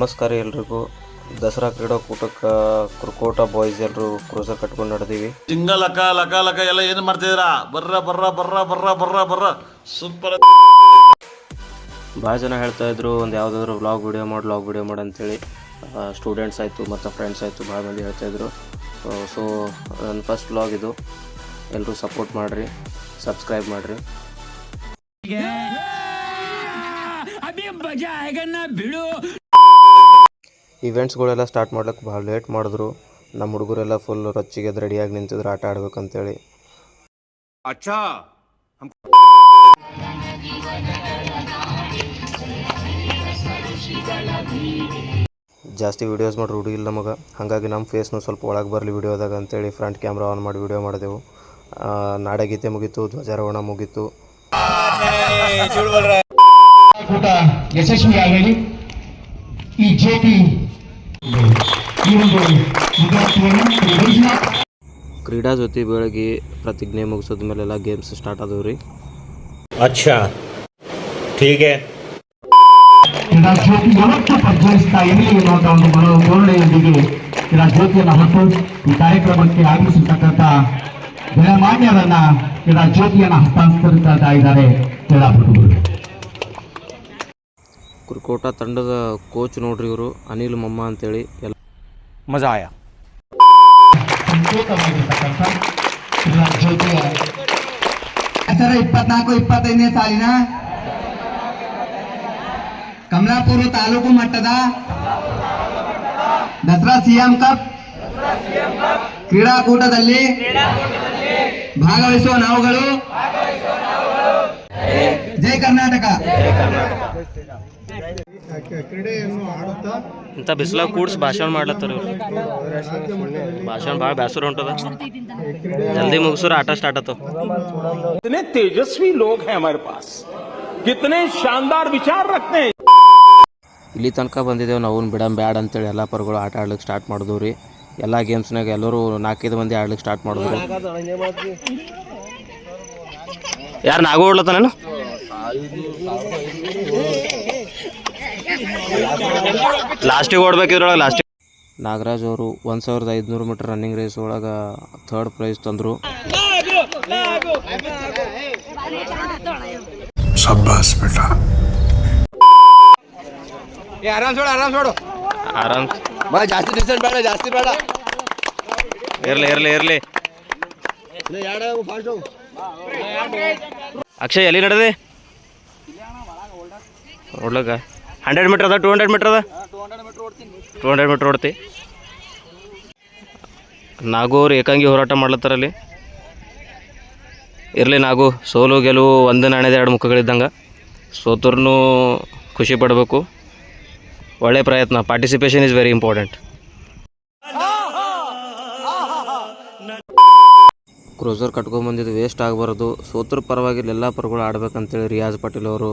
ನಮಸ್ಕಾರ ಎಲ್ರಿಗೂ. ದಸರಾ ಕ್ರೀಡಾಕೂಟಕ್ಕೆ ಕುರ್ಕೋಟ ಬಾಯ್ಸ್ ಎಲ್ಲರೂ ಕ್ರೂಸರ್ ಕಟ್ಕೊಂಡು ನಡೆದೀವಿ. ತಿಂಗಲಕ ಲಕ ಲಕ ಲಕ ಎಲ್ಲ ಏನು ಮಾಡ್ತಿದ್ದೀರಾ? ಬರ್ರ ಬರ್ರ ಬರ್ರ ಬರ್ರ ಬರ್ರ ಬರ್ರ. ಸೂಪರ್ ಭಾಳ ಜನ ಹೇಳ್ತಾ ಇದ್ರು ಒಂದು ಯಾವುದಾದ್ರು ವ್ಲಾಗ್ ವಿಡಿಯೋ ಮಾಡಿ ವ್ಲಾಗ್ ವಿಡಿಯೋ ಮಾಡಿ ಅಂತೇಳಿ. ಸ್ಟೂಡೆಂಟ್ಸ್ ಆಯಿತು ಮತ್ತು ಫ್ರೆಂಡ್ಸ್ ಆಯಿತು ಭಾಳ ಮಂದಿ ಹೇಳ್ತಾ ಇದ್ರು. ಸೊ ನನ್ನ ಫಸ್ಟ್ ವ್ಲಾಗ್ ಇದು. ಎಲ್ಲರೂ ಸಪೋರ್ಟ್ ಮಾಡಿರಿ ಸಬ್ಸ್ಕ್ರೈಬ್ ಮಾಡಿರಿ. ಇವೆಂಟ್ಸ್ಗಳೆಲ್ಲ ಸ್ಟಾರ್ಟ್ ಮಾಡ್ಲಿಕ್ಕೆ ಭಾಳ ಲೇಟ್ ಮಾಡಿದ್ರು. ನಮ್ಮ ಹುಡುಗರೆಲ್ಲ ಫುಲ್ ರೊಚ್ಚಿಗೆ ರೆಡಿಯಾಗಿ ನಿಂತಿದ್ರು ಆಟ ಆಡ್ಬೇಕಂತೇಳಿ. ಜಾಸ್ತಿ ವೀಡಿಯೋಸ್ ಮಾಡಿ ರೂಢಿ ಇಲ್ಲ ನಮಗೆ ಹಾಗಾಗಿ ನಮ್ಮ ಫೇಸ್ನು ಸ್ವಲ್ಪ ಒಳಗೆ ಬರಲಿ ವೀಡಿಯೋದಾಗ ಅಂತೇಳಿ ಫ್ರಂಟ್ ಕ್ಯಾಮ್ರಾ ಆನ್ ಮಾಡಿ ವೀಡಿಯೋ ಮಾಡಿದೆವು. ಆ, ನಾಡಗೀತೆ ಮುಗೀತು ಧ್ವಜಾರೋಹಣ ಮುಗೀತು. ಕೂಟ ಯಶಸ್ವಿಯಾಗಲಿ. ಈ ಜ್ಯೋತಿ ಕ್ರೀಡಾ ಜ್ಯೋತಿ ಬೆಳಗ್ಗೆ ಪ್ರತಿಜ್ಞೆ ಮುಗಿಸೋದ ಮೇಲೆಲ್ಲ ಗೇಮ್ಸ್ ಸ್ಟಾರ್ಟ್ ಆದವು ರೀ. ಅಚ್ಚಾ. ಹೀಗೆ. ಕ್ರೀಡಾ ಜ್ಯೋತಿ ಒಳಕ್ಕೆ ಪ್ರಜ್ವಲಿಸ್ತಾ ಇರಲಿ ಎನ್ನುವಂತ ಒಂದು ಮನೋಧೋರಣೆಯೊಂದಿಗೆ ಕ್ರೀಡಾ ಜ್ಯೋತಿಯನ್ನು ಹೊತ್ತು ಈ ಕಾರ್ಯಕ್ರಮಕ್ಕೆ ಆಗಮಿಸಿರ್ತಕ್ಕಂಥ ಜನಮಾನ್ಯರನ್ನ ಕ್ರೀಡಾ ಜ್ಯೋತಿಯನ್ನು ಹಸ್ತಾಂತರಿಸ್ತಾ ಇದ್ದಾರೆ ಕ್ರೀಡಾಪಟುಗಳು. ಕುರ್ಕೋಟ ತಂಡದ ಕೋಚ್ ನೋಡ್ರಿ ಇವರು ಅನಿಲ್ ಮಮ್ಮ ಅಂತೇಳಿ. ಎಲ್ಲ ಮಜಾ ಆಯ ಇಪ್ಪತ್ನಾಲ್ಕು ಇಪ್ಪತ್ತೈದನೇ ಸಾಲಿನ ಕಮಲಾಪುರ ತಾಲೂಕು ಮಟ್ಟದ ದಸರಾ ಸಿಎಂ ಕಪ್ ಕ್ರೀಡಾಕೂಟದಲ್ಲಿ ಭಾಗವಹಿಸುವ ನಾವುಗಳು. ಜೈ ಕರ್ನಾಟಕ. ಇಂಥ ಬಿಸಿಲಾಗ ಕೂಡ್ಸಿ ಭಾಷಣ ಮಾಡ್ಲತ್ತರ ಭಾಷಣ ಬಹಳ ಬೇಸರ ಹೊಂಟದ. ಜಲ್ದಿ ಮುಗಿಸ್ರ ಆಟ ಸ್ಟಾರ್ಟ್ ಆತವ ಇತನೆ ತೇಜಸ್ವಿ ಲೋಕ ಹೇ ಹಮಾರೆ ಶಾನ್ದಾರ್ ವಿಚಾರ ರಖತೆ ಇಲ್ಲಿ ತನಕ ಬಂದಿದ್ದೇವೆ ನಾವು ಬಿಡಮ್ ಬ್ಯಾಡ್ ಅಂತೇಳಿ ಎಲ್ಲ ಪರ್ಗಳು ಆಟ ಆಡ್ಲಿಕ್ಕೆ ಸ್ಟಾರ್ಟ್ ಮಾಡಿದ್ವು ರೀ ಎಲ್ಲ ಗೇಮ್ಸ್ನಾಗ ಎಲ್ಲರೂ ನಾಲ್ಕೈದು ಮಂದಿ ಆಡ್ಲಿಕ್ಕೆ ಸ್ಟಾರ್ಟ್ ಮಾಡಿದ್ರು. ಯಾರು ನಾಗೋ ಲಾಸ್ಟಿಗೆ ಓಡ್ಬೇಕಿದ್ರೊಳಗೆ ಲಾಸ್ಟ್ ನಾಗರಾಜ್ ಅವರು ಒಂದು ಸಾವಿರದ ಐದುನೂರು ಮೀಟರ್ ರನ್ನಿಂಗ್ ರೇಸ್ ಒಳಗೆ ಥರ್ಡ್ ಪ್ರೈಸ್ ತಂದರು. ಆರಾಮ್ ಜಾಸ್ತಿ ಡಿಸ್ಟೆನ್ಸ್ ಬೇಡ ಜಾಸ್ತಿ ಬೇಡ. ಇರ್ಲಿ ಇರಲಿ ಇರಲಿ. ಅಕ್ಷಯ್ ಎಲ್ಲಿ ನಡೆದೆ ಓಡ್ಲಕ್ಕ ಹಂಡ್ರೆಡ್ ಮೀಟ್ರ್ ಅದ ಟೂ ಹಂಡ್ರೆಡ್ ಮೀಟ್ರ್ ಅದ? ಟೂ ಹಂಡ್ರೆಡ್ ಮೀಟ್ರ್ ಓಡ್ತಿ. ನಾಗು ಅವ್ರು ಏಕಾಂಗಿ ಹೋರಾಟ ಮಾಡ್ಲತ್ತಾರಲ್ಲಿ ಇರಲಿ ನಾಗು, ಸೋಲು ಗೆಲುವು ಒಂದು ನಾಣ್ಯದ ಎರಡು ಮುಖಗಳಿದ್ದಂಗೆ. ಸೋತ್ರೂ ಖುಷಿ ಪಡಬೇಕು. ಒಳ್ಳೆ ಪ್ರಯತ್ನ participation is very important cruiser ಕಟ್ಕೊಂಬಂದಿದ್ದು waste ಆಗಬಾರ್ದು. ಸೋತ್ರ ಪರವಾಗಿಲ್ಲ ಎಲ್ಲ ಪರಗಳು ಆಡ್ಬೇಕಂತೇಳಿ ರಿಯಾಜ್ ಪಾಟೀಲ್ ಅವರು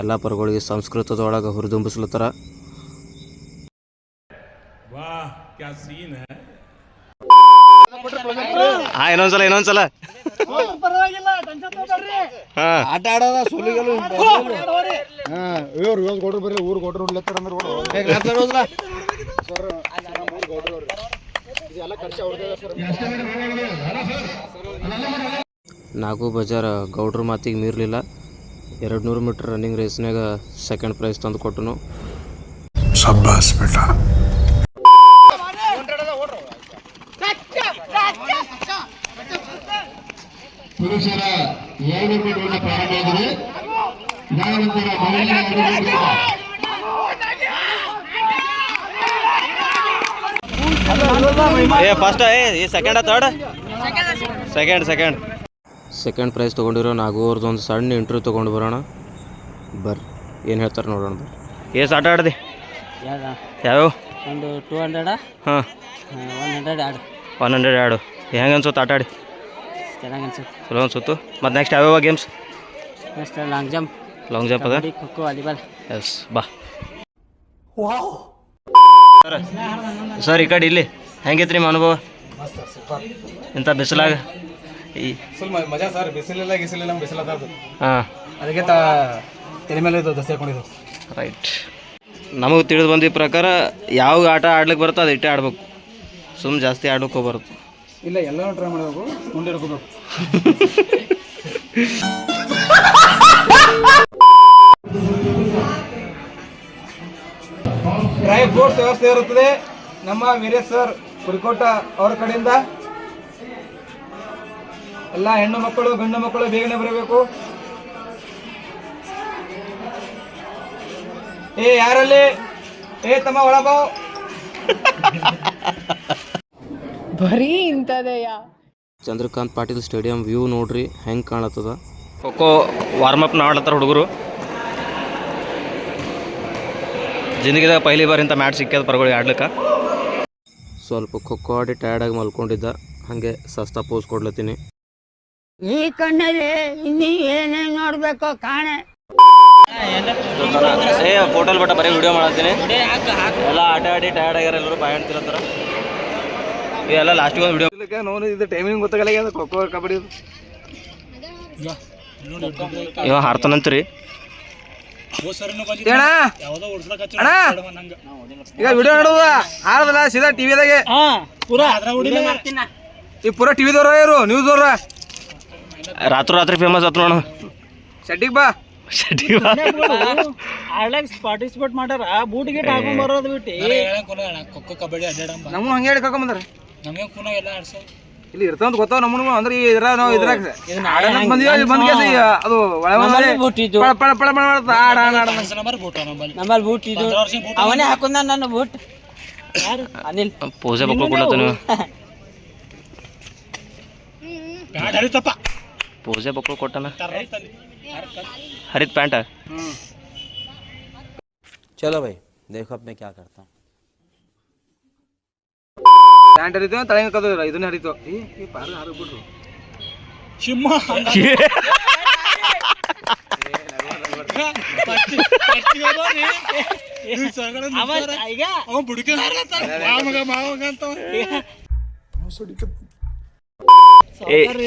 ಎಲ್ಲ ಪರಗಳಿಗೆ ಸಂಸ್ಕೃತದೊಳಗೆ ಹುರಿದುಂಬಿಸ್ಲತ್ತಾರ. ಹಾ. ಇನ್ನೊಂದ್ಸಲ ಇನ್ನೊಂದ್ಸಲ. ಆಟ ಆಡೋದ ಸುಲಿಗಲು ಇವ್ರು ಬರ್ರಿ ಊರು ಕೊಟ್ರು ಅಂದ್ರೆ ನಾಗು ಬಜಾರ ಗೌಡ್ರ ಮಾತಿಗೆ ಮೀರಲಿಲ್ಲ. ಎರಡು ನೂರು ಮೀಟ್ರ್ ರನ್ನಿಂಗ್ ರೇಸ್ನಾಗ ಸೆಕೆಂಡ್ ಪ್ರೈಸ್ ತಂದು ಕೊಟ್ಟನು. ಪುರುಷರ ಏಳು ಮೀಟರ್ ಇದಾದ ನಂತರ ಮಹಿಳೆಯರ ಎರಡು ಮೀಟರ್ ಏ ಫಸ್ಟ್ ಏ second second third second second second prize ತೊಗೊಂಡಿರೋ ನಾಗೂರ್ದು ಒಂದು ಸಣ್ಣ ಇಂಟ್ರ್ಯೂ ತೊಗೊಂಡು ಬರೋಣ. ಬರ್ರಿ ಏನು ಹೇಳ್ತಾರೆ ನೋಡೋಣ ಬರ್ರಿ ಏಸ್ ಆಟ ಆಡ್ದೆ? ಯಾವ ಒಂದು ಟೂ ಹಂಡ್ರೆಡ ಹಾಂ. ಒನ್ ಹಂಡ್ರೆಡ್ ಆಡು. ಒನ್ ಹಂಡ್ರೆಡ್ ಆಡು. ಹೆಂಗೆ ಅನ್ಸುತ್ತೆ ಆಟ ಆಡಿ? ಚೆನ್ನಾಗಿ ಅನ್ಸುತ್ತೆ. ಚಲೋ ಅನ್ಸುತ್ತು. ಮತ್ತು ನೆಕ್ಸ್ಟ್ ಯಾವ್ಯಾವ games next long jump long jump ಅದ? ಖೋ ಖೋ ವಾಲಿಬಾಲ್ ಎಸ್ ಬಾ. ಸರ್ ಸರ್ ಈ ಕಡೆ ಇಲ್ಲಿ. ಹೆಂಗೈತೆ ನಿಮ್ಮ ಅನುಭವ? ಇಂಥ ಬಿಸಿಲಾಗ? ಈ ಫುಲ್ ಮಜಾ ಸರ್ ಬಿಸಿಲಿಲ್ಲ ಗಿಸಿಲಿಲ್ಲ ಬಿಸಿಲ ಹಾಂ. ಅದಕ್ಕೆ ತ ತಲೆ ಮೇಲೆ ಇದು ದಸೆ ಹಾಕೊಂಡಿದ್ದು. ರೈಟ್ ನಮಗೆ ತಿಳಿದು ಬಂದಿದ್ದ ಪ್ರಕಾರ ಯಾವ ಆಟ ಆಡ್ಲಿಕ್ಕೆ ಬರುತ್ತೋ ಅದು ಇಟ್ಟೇ ಆಡ್ಬೇಕು. ಸುಮ್ಮನೆ ಜಾಸ್ತಿ ಆಡ್ಲಿಕ್ಕೆ ಹೋಗ್ಬಾರ್ದು. ಇಲ್ಲ ಎಲ್ಲಾನು ಟ್ರೈ ಮಾಡಬೇಕು ಮುಂದೆ ಹಿಡ್ಕೋಬೇಕು ಡ್ರೈ ಫ್ರೂಟ್ಸ್ ವ್ಯವಸ್ಥೆ ಇರುತ್ತದೆ. ನಮ್ಮ ವೀರೇಶ್ ಸರ್ ಕುರಿಕೋಟ ಅವರ ಕಡೆಯಿಂದ. ಎಲ್ಲ ಹೆಣ್ಣು ಮಕ್ಕಳು ಗಂಡು ಮಕ್ಕಳು ಬೇಗನೆ ಬರಬೇಕು. ಏ ಯಾರಲ್ಲಿ? ಏ ತಮ್ಮ ಒಳಬಾವ್. ಚಂದ್ರಕಾಂತ್ ಪಾಟೀಲ್ ಸ್ಟೇಡಿಯಂ ವ್ಯೂ ನೋಡ್ರಿ ಹೆಂಗೆ ಕಾಣತ್ತದ? ಖೋಖೋ ವಾರ್ಮಪ್ ಮಾಡ್ಲತ್ತಾರ ಹುಡುಗರು. ಜಿಂದಗಿದಾಗ ಪೈಲಿ ಬಾರಿ ಇಂಥ ಮ್ಯಾಟ್ ಸಿಕ್ಕ್ಯದ ಪರಗಳು ಆಡ್ಲಿಕ್ಕೆ? ಸ್ವಲ್ಪ ಖೋಖೋ ಆಡಿ ಟಯರ್ಡಾಗಿ ಮಲ್ಕೊಂಡಿದ್ದ. ಹಾಗೆ ಸಸ್ತಾ ಪೋಸ್ ಕೊಡ್ಲತ್ತೀನಿ. ಈ ಕಣ್ಣಲ್ಲಿ ಇನ್ನೀ ಏನೇನು ನೋಡ್ಬೇಕೋ ಕಾಣೆ. ಏ ಫೋಟೋಲ್ ಬಟ್ಟ ಬರೀ ವಿಡಿಯೋ ಮಾಡತ್ತೀನಿ. ಎಲ್ಲ ಆಟ ಆಡಿ ಟಯರ್ಡ್ ಆಗ್ಯಾರ ಎಲ್ಲರೂ ಬಾಯ್ ಆಡ್ತಿರತ್ತಾರ ಇವೆಲ್ಲ ಲಾಸ್ಟಿಗೆ ಒಂದು ವಿಡಿಯೋ ನೋಡಿ ಇದು ಟೈಮಿಂಗ್ ಗೊತ್ತಾಗಲ್ಲ ಖೋಖೋ ಕಬಡ್ಡಿ. ಇವ ಹಾರ್ತಾನಂತ್ರಿ. ಈಗ ವಿಡಿಯೋ ನೋಡುವ. ಸೀದಾ ಟಿವಿದಾಗೆ ಈ ಪೂರಾ ಟಿವಿದವ್ರ ಇವರು ನ್ಯೂಸ್ ಅವ್ರ ರಾತ್ರಿ ರಾತ್ರಿ ಫೇಮಸ್ ಆತು ನೋಡ. ಶೆಟ್ಟಿಗ್ ಬಾ. ಪಾರ್ಟಿಸಿಪೇಟ್ ಮಾಡ್ಯಾರ ಬೂಟ್ ಗೀಟ್ ಹಾಕೊಂಡ್ ಬರೋದು ಬಿಟ್ಟು. ನಮ್ಮ ಹಂಗೆ ಹೇಳಿ ಎಲ್ಲ ಬಂದಾರ ಇಲ್ಲಿ ಇರ್ತಾವ ಗೊತ್ತಾವ ನಮ್ಮನು ಅಂದ್ರೆ ಈ ಇದ್ರ ನಾವು ಇದ್ರಾಗ ಆಡೋಣ ಅಂತ ಬಂದಿವಿ ಅಲ್ಲಿ ಬಂದ್ ಕೇಸಿ ಅದು ಒಳ ನಮ್ಮಲ್ಲಿ ಬೂಟ್ ಇದ್ದು. ಪಳ ಪಳ ಪಳ ಪಳ ಮಾಡ್ತಾ ಆಡ ಆಡ ಆಡ ಅಂತ. ನಮ್ಮಲ್ಲಿ ಬೂಟ್ ಇದು ಅವನೇ ಹಾಕೊಂಡ ನನ್ನ ಬೂಟ್ ಯಾರು ಅನಿಲ್ ಪೂಜೆ ಬಕ್ಳು ಕೊಡ್ಲತ್ತ ನೀವು ಪೂಜೆ ಬಕ್ಳು ಕೊಟ್ಟನ ಹರಿತ್ ಪ್ಯಾಂಟ चलो भाई देखो अब मैं क्या करता हूँ ಪ್ಯಾಂಟ್ ಹರಿತು ತಲೆ ಕದು ಇದನ್ನ ಹರಿತು. ಈ ಈ ಪಾರ ಬಿಡ್ರು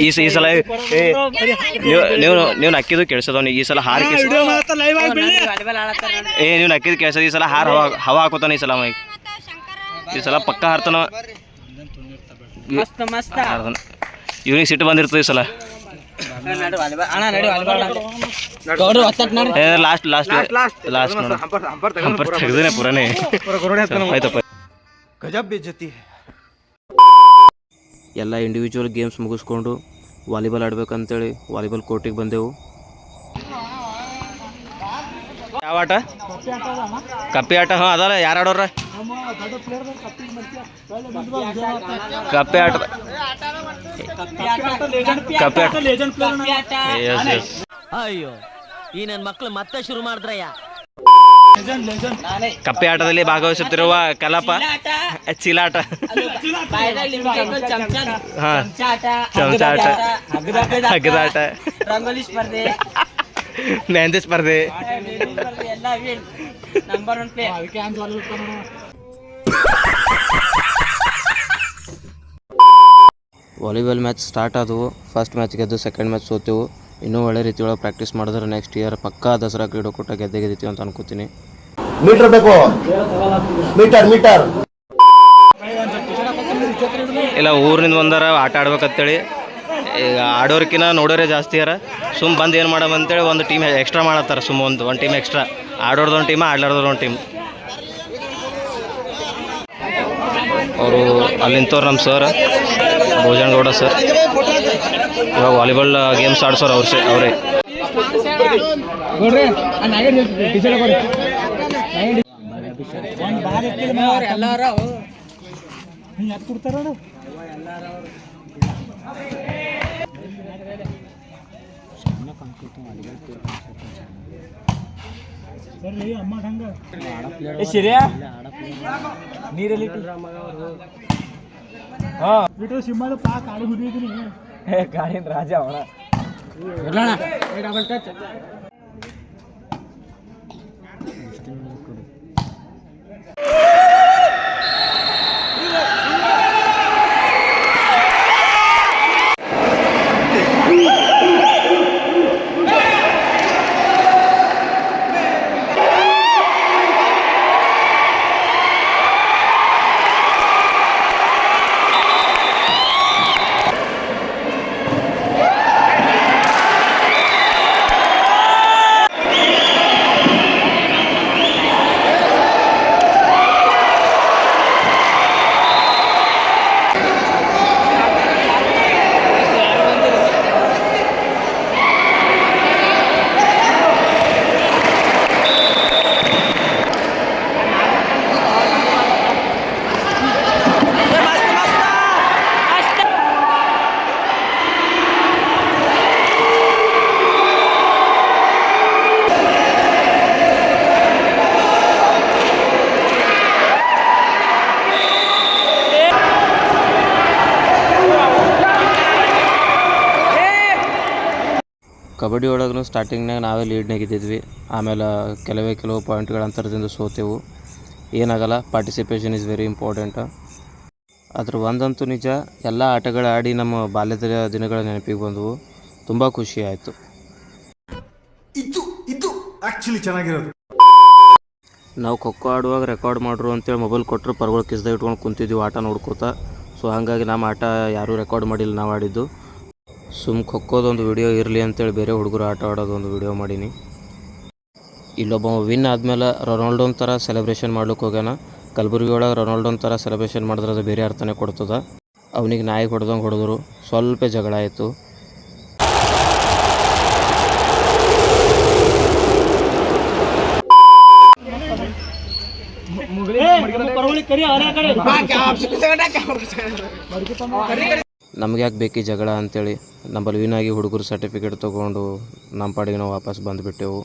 ಈ ಸ- ಈ ಸಲ ನೀವು ನೀವು ನಕ್ಕಿದ್ದು ಕೇಳಿಸದವನಿ ಈ ಸಲ ಹಾರ. ಏ ನೀವು ನಕ್ಕಿದ್ದು ಕೇಳಿಸದ ಈ ಸಲ ಹಾರ ಹವಾ ಹವಾ ಹಾಕೋತಾನ ಈ ಸಲ ಮೈ ಈ ಸಲ ಪಕ್ಕ ಹಾರ್ತಾನ ಮಸ್ತ್ ಮಸ್ತ. ಇವ್ನಿಗೆ ಸಿಟ್ಟು ಬಂದಿರ್ತದೆ ಈ ಸಲ. ಲಾಸ್ಟ್ ಲಾಸ್ಟ್ ಲಾಸ್ಟ್ ಲಾಸ್ಟ್ ನೋಡ ಹಂಪರ್ ತೆಗೆದೇನೆ ಪುರಾನೇ. ಆಯ್ತಪ್ಪ. ಗಜಬ್ ಬೇಜತಿ ಎಲ್ಲ ಇಂಡಿವಿಜುವಲ್ ಗೇಮ್ಸ್ ಮುಗಿಸ್ಕೊಂಡು ವಾಲಿಬಾಲ್ ಆಡ್ಬೇಕಂತೇಳಿ ವಾಲಿಬಾಲ್ ಕೋರ್ಟಿಗೆ ಬಂದೆವು. ಯಾವ ಆಟ? ಕಪ್ಪಿ ಆಟ ಹಾಂ ಅದಲ್ಲ ಯಾರು ಆಡೋರ ಕಪ್ಪಿ ಆಟ ಕಪ್ಪಿ ಆಟ. ಅಯ್ಯೋ ಈ ನನ್ನ ಮಕ್ಳು ಮತ್ತೆ ಶುರು ಮಾಡಿದ್ರಯ್ಯ. ಕಪ್ಪೆ ಆಟದಲ್ಲಿ ಭಾಗವಹಿಸುತ್ತಿರುವ ಕಲಾಪ ಚಿಲಾಟ. ಹಾ ಹಗ್ಗದಾಟ. ರಂಗೋಲಿ ಸ್ಪರ್ಧೆ. ಮೆಹಂದಿ ಸ್ಪರ್ಧೆ. ಎಲ್ಲ number one play volleyball match start ಆದವು. ಫಸ್ಟ್ ಮ್ಯಾಚ್ ಗೆದ್ದು ಸೆಕೆಂಡ್ ಮ್ಯಾಚ್ ಸೋತೆವು. ಇನ್ನೂ ಒಳ್ಳೆ ರೀತಿಯೊಳಗೆ ಪ್ರಾಕ್ಟೀಸ್ ಮಾಡಿದ್ರೆ ನೆಕ್ಸ್ಟ್ ಇಯರ್ ಪಕ್ಕಾ ದಸರಾ ಕ್ರೀಡಾಕೂಟ ಗೆದ್ದೆ ಗೆದ್ದೀವಿ ಅಂತ ಅನ್ಕೋತೀನಿ. ಮೀಟರ್ ಬೇಕು. ಮೀಟರ್ ಮೀಟರ್ ಇಲ್ಲ ಊರಿನಿಂದ ಬಂದಾರ ಆಟ ಆಡ್ಬೇಕಂತೇಳಿ. ಈಗ ಆಡೋರ್ಕಿನ ನೋಡೋರೇ ಜಾಸ್ತಿ ಯಾರ ಸುಮ್ ಬಂದು ಏನು ಮಾಡಮ್ ಅಂತೇಳಿ ಒಂದು ಟೀಮ್ ಎಕ್ಸ್ಟ್ರಾ ಮಾಡತ್ತಾರ ಸುಮ್ಮ ಒಂದು ಒಂದು ಟೀಮ್ ಎಕ್ಸ್ಟ್ರಾ ಆಡೋರ್ದು ಒಂದು ಟೀಮ್ ಆಡ್ಲಾರ್ದವ್ರು ಒಂದು ಟೀಮ್ ಅವರು ಅಲ್ಲಿಂತವ್ರು ನಮ್ಮ ಸರ್ ಭೋಜನಗೌಡ ಸರ್ ಇವಾಗ ವಾಲಿಬಾಲ್ ಗೇಮ್ಸ್ ಆಡ್ಸೋರು ಅವ್ರ ಅವರೇ. ನೋಡ್ರಿ ಆ ನಾಗೇಡ್ ಪಾ ಕೊಡಿ ಎಲ್ಲಾರ ಸಿರಿಯಾ ಏ ಗಾಡಿನ ರಾಜ ಅವಳ ಡಬಲ್ ಟಚ್ ಕಬಡ್ಡಿ ಒಳಗೂ ಸ್ಟಾರ್ಟಿಂಗ್ನಾಗ ನಾವೇ ಲೀಡ್ನಾಗ ಇದ್ದಿದ್ವಿ ಆಮೇಲೆ ಕೆಲವೇ ಕೆಲವು ಪಾಯಿಂಟ್ಗಳ ಅಂತರದಿಂದ ಸೋತೆವು. ಏನಾಗಲ್ಲ ಪಾರ್ಟಿಸಿಪೇಷನ್ ಇಸ್ ವೆರಿ ಇಂಪಾರ್ಟೆಂಟ್ ಅದ್ರ ಒಂದಂತೂ ನಿಜ ಎಲ್ಲ ಆಟಗಳು ಆಡಿ ನಮ್ಮ ಬಾಲ್ಯದ ದಿನಗಳ ನೆನಪಿಗೆ ಬಂದವು. ತುಂಬ ಖುಷಿ ಆಯಿತು. ಇದು ಇದು ಆಕ್ಚುಲಿ ಚೆನ್ನಾಗಿರೋದು. ನಾವು ಖೋಖೋ ಆಡುವಾಗ ರೆಕಾರ್ಡ್ ಮಾಡ್ರು ಅಂತೇಳಿ ಮೊಬೈಲ್ ಕೊಟ್ಟರು ಪರ್ಗಳು ಕಿಸ್ದಾಗ ಇಟ್ಕೊಂಡು ಕುಂತಿದ್ವಿ ಆಟ ನೋಡ್ಕೋತ. ಸೊ ಹಾಗಾಗಿ ನಮ್ಮ ಆಟ ಯಾರೂ ರೆಕಾರ್ಡ್ ಮಾಡಿಲ್ಲ ನಾವು ಆಡಿದ್ದು. ಸುಮ್ ಖೋಖೋದೊಂದು ವಿಡಿಯೋ ಇರಲಿ ಅಂತೇಳಿ ಬೇರೆ ಹುಡುಗರು ಆಟ ಆಡೋದೊಂದು ವಿಡಿಯೋ ಮಾಡೀನಿ. ಇಲ್ಲೊಬ್ಬ ವಿನ್ ಆದಮೇಲೆ ರೊನಾಲ್ಡೋನ್ ಥರ ಸೆಲೆಬ್ರೇಷನ್ ಮಾಡ್ಲಿಕ್ಕೆ ಹೋಗ್ಯಾನ. ಕಲಬುರ್ಗಿ ಒಳಗೆ ರೊನಾಲ್ಡೋನ್ ಥರ ಸೆಲೆಬ್ರೇಷನ್ ಮಾಡಿದ್ರೆ ಅದು ಬೇರೆ ಅರ್ಥನೇ ಕೊಡ್ತದ. ಅವನಿಗೆ ನಾಯಿ ಹೊಡೆದಂಗೆ ಹೊಡೆದ್ರು. ಸ್ವಲ್ಪ ಜಗಳ ಆಯಿತು. ನಮ್ಗೆ ಯಾಕೆ ಬೇಕು ಜಗಳ ಅಂತೇಳಿ ನಂಬಲ್ಲಿ ವಿನಾಗಿ ಹುಡುಗರು ಸರ್ಟಿಫಿಕೇಟ್ ತೊಗೊಂಡು ನಮ್ಮ ಪಾಡಿಗೆ ನಾವು ವಾಪಸ್ ಬಂದುಬಿಟ್ಟೆವು.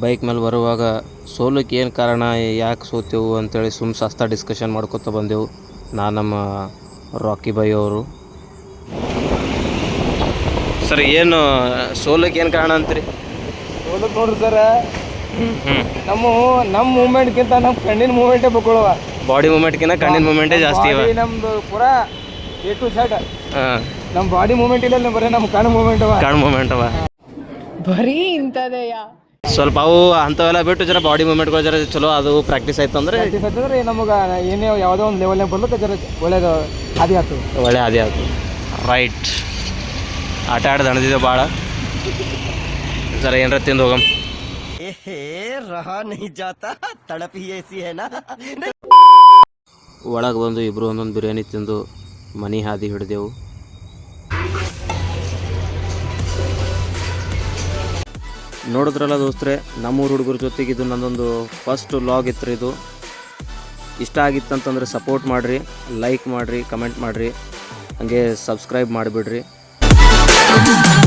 ಬೈಕ್ ಮೇಲೆ ಬರುವಾಗ ಸೋಲಕ್ಕೆ ಏನು ಕಾರಣ, ಯಾಕೆ ಸೋತೆವು ಅಂತೇಳಿ ಸುಮ್ಮ ಸಸ್ತಾ ಡಿಸ್ಕಷನ್ ಮಾಡ್ಕೊತ ಬಂದೆವು. ನಾ ನಮ್ಮ ರಾಕಿ ಬೈ ಅವರು. ಸರ್ ಏನು ಸೋಲಕ್ಕೆ ಏನು ಕಾರಣ ಅಂತೀರಿ? ಸೋಲಕ್ಕೆ ನೋಡ್ರಿ ಸರ್ ನಮ್ಮ ನಮ್ಮ ಮೂಮೆಂಟ್ಗಿಂತ ನಮ್ಮ ಕಣ್ಣಿನ ಮೂಮೆಂಟೇ ಬಕ್ಕೊಳ್ಳುವ ಬಾಡಿ ಮೂಮೆಂಟ್ಗಿಂತ ಕಣ್ಣಿನ ಮೂಮೆಂಟೇ ಜಾಸ್ತಿ ಇವ. ನಮ್ದು ಪೂರಾ ಎ ಟು ಸೆಟ್ ಹಾಂ. ನಮ್ಮ ಬಾಡಿ ಮೂಮೆಂಟ್ ಇಲ್ಲ ಬರೀ ನಮ್ಮ ಕಣ್ಣು ಮೂಮೆಂಟ್ ಅವ. ಕಣ್ಣು ಮೂಮೆಂಟ್ ಅವ. ಬರೀ ಇಂಥದೆಯಾ. ಸ್ವಲ್ಪ ಅವು ಅಂಥವೆಲ್ಲ ಬಿಟ್ಟು ಜರ ಬಾಡಿ ಮೂಮೆಂಟ್ಗಳು ಜರ ಚಲೋ ಅದು ಪ್ರಾಕ್ಟೀಸ್ ಆಯ್ತು ಅಂದ್ರೆ ಅಂದ್ರೆ ನಮಗೆ ಏನೇ ಯಾವುದೋ ಒಂದು ಲೆವೆಲ್ನಾಗ ಬರ್ಲಿಕ್ಕೆ ಜರ ಒಳ್ಳೇದು ಹಾದಿ ಆಯ್ತು ಒಳ್ಳೆ ಹಾದಿ ಆಯ್ತು ರೈಟ್ ಆಟ ಆಡಿ ಅಣದಿದೆ ಭಾಳ. ಸರ ಏನರ ತಿಂದು ಹೋಗಮ್. ಒಳಗೆ ಬಂದು ಇಬ್ರು ಒಂದೊಂದು ಬಿರಿಯಾನಿ ತಿಂದು ಮನಿ ಹಾದಿ ಹಿಡಿದೆವು. ನೋಡಿದ್ರಲ್ಲ ದೋಸ್ತ್ರೆ ನಮ್ಮೂರು ಹುಡುಗರ ಜೊತೆಗೆ ಇದು ನಂದೊಂದು ಫಸ್ಟ್ ಲಾಗ್ ಇತ್ತು ಇದು. ಇಷ್ಟ ಆಗಿತ್ತಂತಂದ್ರೆ ಸಪೋರ್ಟ್ ಮಾಡಿರಿ ಲೈಕ್ ಮಾಡಿರಿ ಕಮೆಂಟ್ ಮಾಡ್ರಿ ಹಂಗೆ ಸಬ್ಸ್ಕ್ರೈಬ್ ಮಾಡಿಬಿಡ್ರಿ. out.